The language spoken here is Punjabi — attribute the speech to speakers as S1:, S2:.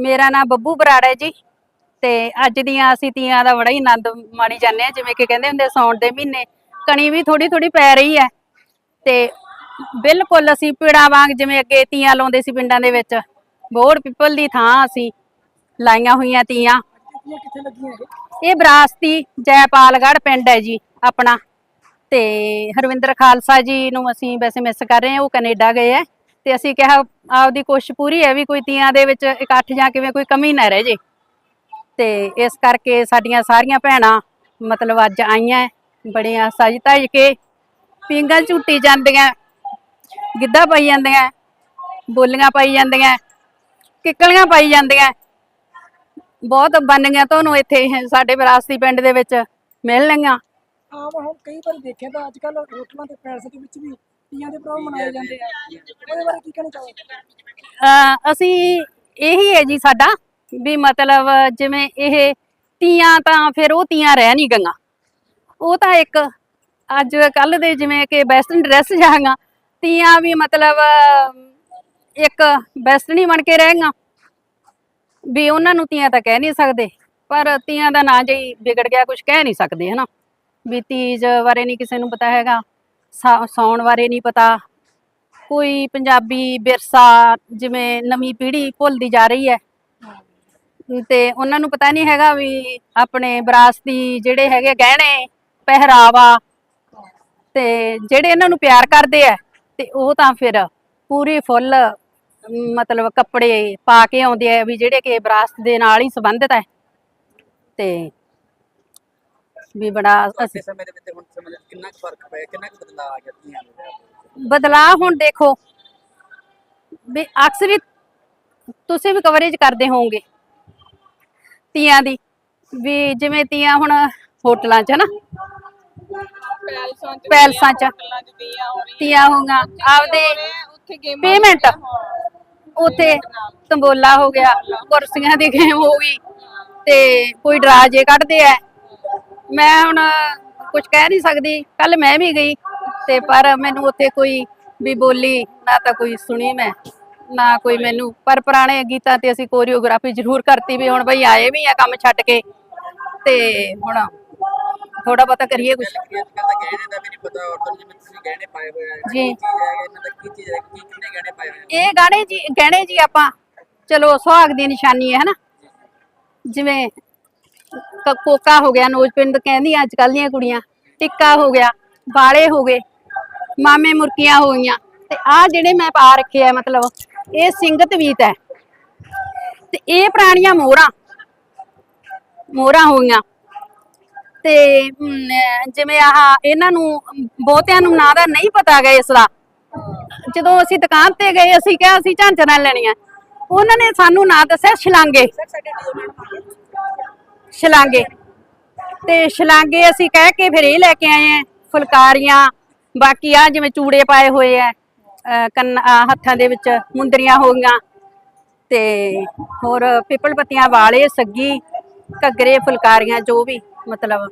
S1: ਮੇਰਾ ਨਾਮ ਬੱਬੂ ਬਰਾੜ ਹੈ ਜੀ। ਤੇ ਅੱਜ ਦੀਆਂ ਅਸੀਂ ਤੀਆਂ ਦਾ ਬੜਾ ਹੀ ਆਨੰਦ ਮਾਣੀ ਜਾਂਦੇ ਆ ਜਿਵੇਂ ਕਿ ਕਹਿੰਦੇ ਹੁੰਦੇ ਸੌਣ ਦੇ ਮਹੀਨੇ ਕਣੀ ਵੀ ਥੋੜੀ ਥੋੜੀ ਪੈ ਰਹੀ ਹੈ। ਤੇ ਬਿਲਕੁਲ ਅਸੀਂ ਪੀੜਾਂ ਵਾਂਗ ਜਿਵੇਂ ਅੱਗੇ ਤੀਆਂ ਲਾਉਂਦੇ ਸੀ ਪਿੰਡਾਂ ਦੇ ਵਿੱਚ ਬੋੜ ਪਿੱਪਲ ਦੀ ਥਾਂ ਅਸੀਂ ਲਾਈਆਂ ਹੋਈਆਂ ਤੀਆਂ।
S2: ਤੀਆਂ ਕਿੱਥੇ ਇਹ
S1: ਇਹ ਜੈਪਾਲਗੜ੍ਹ ਪਿੰਡ ਹੈ ਜੀ ਆਪਣਾ। ਤੇ ਹਰਵਿੰਦਰ ਖਾਲਸਾ ਜੀ ਨੂੰ ਅਸੀਂ ਵੈਸੇ ਮਿਸ ਕਰ ਰਹੇ ਹਾਂ, ਉਹ ਕੈਨੇਡਾ ਗਏ ਹੈ। ਤੇ ਅਸੀਂ ਕਿਹਾ ਆਪਦੀ ਕੋਸ਼ਿਸ਼ ਪੂਰੀ ਹੈ ਵੀ ਕੋਈ ਤੀਆਂ ਦੇ ਵਿੱਚ ਇਕੱਠ ਜਾਂ ਕਿਵੇਂ ਕੋਈ ਕਮੀ ਨਾ ਰਹਿ ਜੇ। ਤੇ ਇਸ ਕਰਕੇ ਸਾਡੀਆਂ ਸਾਰੀਆਂ ਭੈਣਾਂ ਮਤਲਬ ਅੱਜ ਆਈਆਂ, ਬੜੀਆਂ ਸਜ ਧਜ ਕੇ ਪੀਂਘਾਂ ਝੂਟੀ ਜਾਂਦੀਆਂ, ਗਿੱਧਾ ਪਾਈ ਜਾਂਦੀਆਂ, ਬੋਲੀਆਂ ਪਾਈ ਜਾਂਦੀਆਂ, ਕਿੱਕਲੀਆਂ ਪਾਈ ਜਾਂਦੀਆਂ। ਬਹੁਤ ਬੰਨੀਆਂ ਤੁਹਾਨੂੰ ਇੱਥੇ ਸਾਡੇ ਵਿਰਾਸਤੀ ਪਿੰਡ ਦੇ ਵਿੱਚ ਮਿਲਣਗੀਆਂ।
S2: ਆਮ ਹੁਣ ਕਈ ਵਾਰ ਦੇਖਿਆ ਤਾਂ ਅੱਜ ਕੱਲ ਹੋਟਲਾਂ ਤੇ ਪੈਲਸ ਦੇ ਵਿੱਚ ਵੀ ਤੀਆਂ ਦੇ ਪ੍ਰੋਗਰਾਮ ਮਨਾਏ ਜਾਂਦੇ ਆ। ਉਹਦੇ ਬਾਰੇ ਕੀ ਕਹਿਣਾ ਚਾਹੋਗੇ?
S1: ਅਹ ਅਸੀਂ ਇਹੀ ਹੈ ਜੀ ਸਾਡਾ ਵੀ ਮਤਲਬ ਜਿਵੇਂ ਇਹ ਤੀਆਂ ਤਾਂ ਫਿਰ ਉਹ ਤੀਆਂ ਰਹਿ ਨਹੀਂ ਗਈਆਂ। ਉਹ ਤਾਂ ਇੱਕ ਅੱਜ ਕੱਲ ਦੇ ਜਿਵੇਂ ਕਿ ਵੈਸਟਰਨ ਡਰੈਸ ਜਾਗਾ ਤੀਆਂ ਵੀ ਮਤਲਬ ਇੱਕ ਵੈਸਟਰਨ ਹੀ ਬਣ ਕੇ ਰਹਿ ਗਈਆਂ। ਵੀ ਉਹਨਾਂ ਨੂੰ ਤੀਆਂ ਤਾਂ ਕਹਿ ਨਹੀਂ ਸਕਦੇ, ਪਰ ਤੀਆਂ ਦਾ ਨਾਂ ਜੇ ਵਿਗੜ ਗਿਆ ਕੁਝ ਕਹਿ ਨਹੀਂ ਸਕਦੇ, ਹਨਾ। ਵੀ ਤੀਜ ਬਾਰੇ ਨਹੀਂ ਕਿਸੇ ਨੂੰ ਪਤਾ ਹੈਗਾ, ਸਾ- ਸਾਉਣ ਬਾਰੇ ਨਹੀਂ ਪਤਾ। ਕੋਈ ਪੰਜਾਬੀ ਵਿਰਸਾ ਜਿਵੇਂ ਨਵੀਂ ਪੀੜ੍ਹੀ ਭੁੱਲਦੀ ਜਾ ਰਹੀ ਹੈ। ਤੇ ਉਹਨਾਂ ਨੂੰ ਪਤਾ ਨਹੀਂ ਹੈਗਾ ਵੀ ਆਪਣੇ ਵਿਰਾਸਤੀ ਜਿਹੜੇ ਹੈਗੇ ਗਹਿਣੇ, ਪਹਿਰਾਵਾ ਤੇ ਜਿਹੜੇ ਇਹਨਾਂ ਨੂੰ ਪਿਆਰ ਕਰਦੇ ਆ ਤੇ ਉਹ ਤਾਂ ਫਿਰ ਪੂਰੀ ਫੁੱਲ, ਮਤਲਬ ਕੱਪੜੇ ਪਾ ਕੇ ਆਉਂਦੇ ਆ ਵੀ ਜਿਹੜੇ ਕਿ ਵਿਰਾਸਤ ਦੇ ਨਾਲ ਹੀ ਸੰਬੰਧਿਤ ਹੈ। ਤੇ ਵੀ ਬੜਾ ਅਸੀਂ
S3: ਸਮੇਂ ਦੇ ਵਿੱਚ ਹੁਣ ਸਮੇਂ ਦੇ ਵਿੱਚ ਕਿੰਨਾ ਕੁ ਫ਼ਰਕ ਪਿਆ ਕਿੰਨਾ ਕੁ ਬਦਲਾਅ ਆ ਗਿਆ ਤੀਆਂ ਦੇ ਵਿਆਹ ਵਿੱਚ?
S1: ਬਦਲਾਅ ਹੁਣ ਦੇਖੋ ਵੀ ਅਕਸਰ ਹੀ ਤੁਸੀਂ ਵੀ ਕਵਰੇਜ ਕਰਦੇ ਹੋਵੋਗੇ ਤੀਆਂ ਦੀ ਵੀ ਜਿਵੇਂ ਤੀਆਂ ਹੁਣ ਹੋਟਲਾਂ 'ਚ ਹਨਾ?
S4: ਪੈਲਸਾਂ ਚ
S1: ਪੈਲਸਾਂ 'ਚ
S4: ਹੋਟਲਾਂ ਚ ਤੀਆਂ
S1: ਹੋਗਾ ਆਪਦੇ
S4: ਉੱਥੇ ਗੇਮਾਂ
S1: ਪੇਮੈਂਟ ਉਥੇ ਤੰਬੋਲਾ ਹੋ ਗਿਆ ਕੁਰਸੀਆਂ ਦੀ ਗੇਮ ਹੋ ਗਈ ਤੇ ਕੋਈ ਡਰਾ ਜੇ ਕੱਢਦੇ ਆ ਮੈਂ ਹੁਣ ਕੁਝ ਕਹਿ ਨਹੀਂ ਸਕਦੀ। ਕੱਲ ਮੈਂ ਵੀ ਗਈ ਤੇ ਪਰ ਮੈਨੂੰ ਉੱਥੇ ਕੋਈ ਵੀ ਬੋਲੀ ਨਾ ਤਾਂ ਕੋਈ ਸੁਣੀ ਮੈਂ ਨਾ ਕੋਈ ਮੈਨੂੰ। ਪਰ ਪੁਰਾਣੇ ਗੀਤਾਂ ਤੇ ਅਸੀਂ ਕੋਰੀਓਗ੍ਰਾਫੀ ਜ਼ਰੂਰ ਕਰਤੀ ਵੀ ਹੁਣ ਬਈ ਆਏ ਵੀ ਆ ਕੰਮ ਛੱਡ ਕੇ ਤੇ ਹੁਣ ਥੋੜਾ ਬਹੁਤਾ ਕਰੀਏ ਕੁਝ
S3: ਕਿ ਅੱਜ ਕੱਲ੍ਹ ਤਾਂ ਗਹਿਣੇ ਦਾ ਵੀ ਨਹੀਂ ਪਤਾ ਔਰਤਾਂ ਨੂੰ ਜਿਵੇਂ ਤੁਸੀਂ ਗਹਿਣੇ ਪਾਏ ਹੋਏ ਆ
S1: ਜੀ।
S3: ਕੀ ਚੀਜ਼ ਹੈ ਇਹਨਾਂ ਦਾ ਕੀ ਚੀਜ਼ ਹੈ ਕੀ ਕਿੰਨੇ ਗਹਿਣੇ ਪਾਏ ਹੋਏ ਆ?
S1: ਇਹ ਗਾਣੇ ਜੀ ਗਹਿਣੇ ਜੀ ਆਪਾਂ ਚਲੋ ਸੁਹਾਗ ਦੀ ਨਿਸ਼ਾਨੀ ਹੈ ਹਨਾ। ਜਿਵੇਂ ਕੋਕਾ ਹੋ ਗਿਆ ਨੋਜਪਿੰਡ ਕਹਿੰਦੀਆਂ ਅੱਜ ਕੱਲ ਦੀਆਂ ਕੁੜੀਆਂ, ਟਿੱਕਾ ਹੋ ਗਿਆ ਬਾਲੇ ਹੋ ਗਏ, ਮਾਮੇ ਮੁਰਕੀਆਂ ਹੋ ਗਈਆਂ। ਤੇ ਆ ਜਿਹੜੇ ਮੈਂ ਪਾ ਰੱਖੇ ਆ, ਮਤਲਬ ਇਹ ਸਿੰਗਤ ਵੀਤ ਹੈ। ਤੇ ਇਹ ਪੁਰਾਣੀਆਂ ਮੋਹਰਾਂ ਮੋਹਰਾਂ ਹੋ ਗਈਆਂ। ਤੇ ਜਿਵੇਂ ਆਹ ਇਹਨਾਂ ਨੂੰ, ਬਹੁਤਿਆਂ ਨੂੰ ਨਾਂ ਦਾ ਨਹੀਂ ਪਤਾ ਗਾ ਇਸ ਦਾ। ਜਦੋਂ ਅਸੀਂ ਦੁਕਾਨ ਤੇ ਗਏ, ਅਸੀਂ ਕਿਹਾ ਅਸੀਂ ਝਾਂਜਰਾਂ ਲੈਣੀਆਂ। ਉਹਨਾਂ ਨੇ ਸਾਨੂੰ ਨਾਂ ਦੱਸਿਆ ਛਲਾਂਗੇ ਛਲਾਂਗੇ। ਤੇ ਛਲਾਂਗੇ ਅਸੀਂ ਕਹਿ ਕੇ ਫਿਰ ਇਹ ਲੈ ਕੇ ਆਏ ਆ ਫੁਲਕਾਰੀਆਂ। ਬਾਕੀ ਆ ਜਿਵੇਂ ਚੂੜੇ ਪਾਏ ਹੋਏ ਆ, ਅਹ ਕੰਨ ਹੱਥਾਂ ਦੇ ਵਿੱਚ ਮੁੰਦਰੀਆਂ ਹੋ ਗਈਆਂ। ਤੇ ਹੋਰ ਪਿੱਪਲ ਪੱਤੀਆਂ, ਵਾਲੇ, ਸੱਗੀ, ਘੱਗਰੇ, ਫੁਲਕਾਰੀਆਂ, ਜੋ ਵੀ ਮਤਲਬ